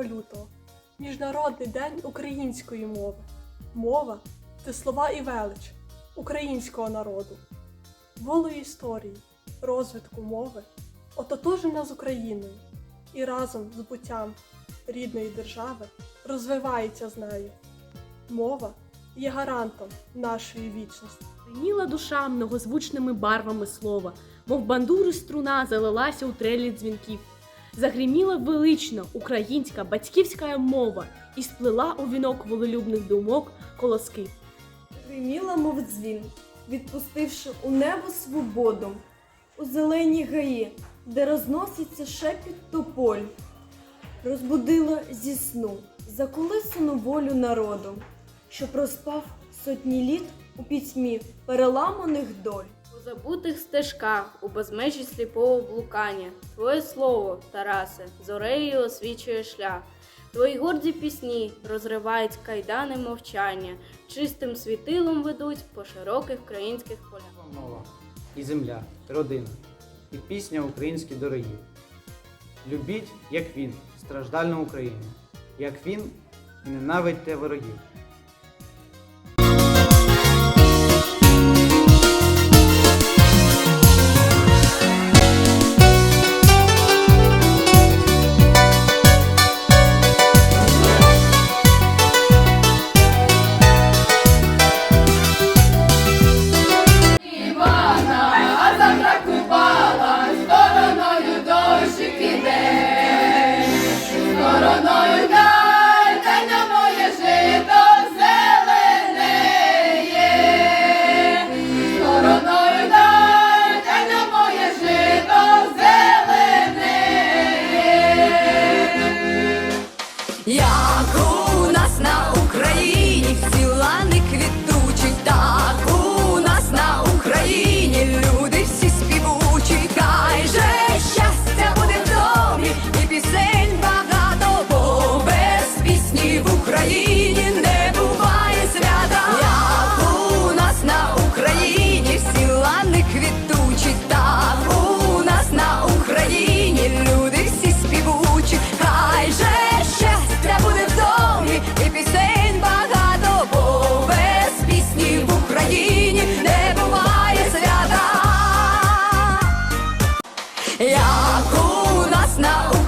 лютого Міжнародний день української мови. Мова це слова і велич українського народу. Волею історії, розвитку мови ототожена з Україною і разом з буттям рідної держави розвивається з нею. Мова є гарантом нашої вічності. Приніла душа многозвучними барвами слова, мов бандури струна залилася у трелі дзвінків. Загриміла велично українська батьківська мова і сплела у вінок волелюбних думок колоски. Гриміла, мов дзвін, відпустивши у небо свободу, у зелені гаї, де розноситься шепіт тополь, розбудила зі сну заколисану волю народу, що проспав сотні літ у пітьмі переламаних доль. Забутих стежках, у безмежі сліпого блукання, Твоє слово, Тарасе, зорею освічує шлях. Твої горді пісні розривають кайдани мовчання, чистим світилом ведуть по широких українських полях. мова, і земля, родина, і пісня українські дорогі. Любіть, як він, страждальну Україну, як він, і ненавидьте ворогів. Як у нас на Україні лани квітучі, так у нас на Україні люди всі співучі, хай же щастя буде в домі, і пісень багато, бо без пісні в Україні як у нас на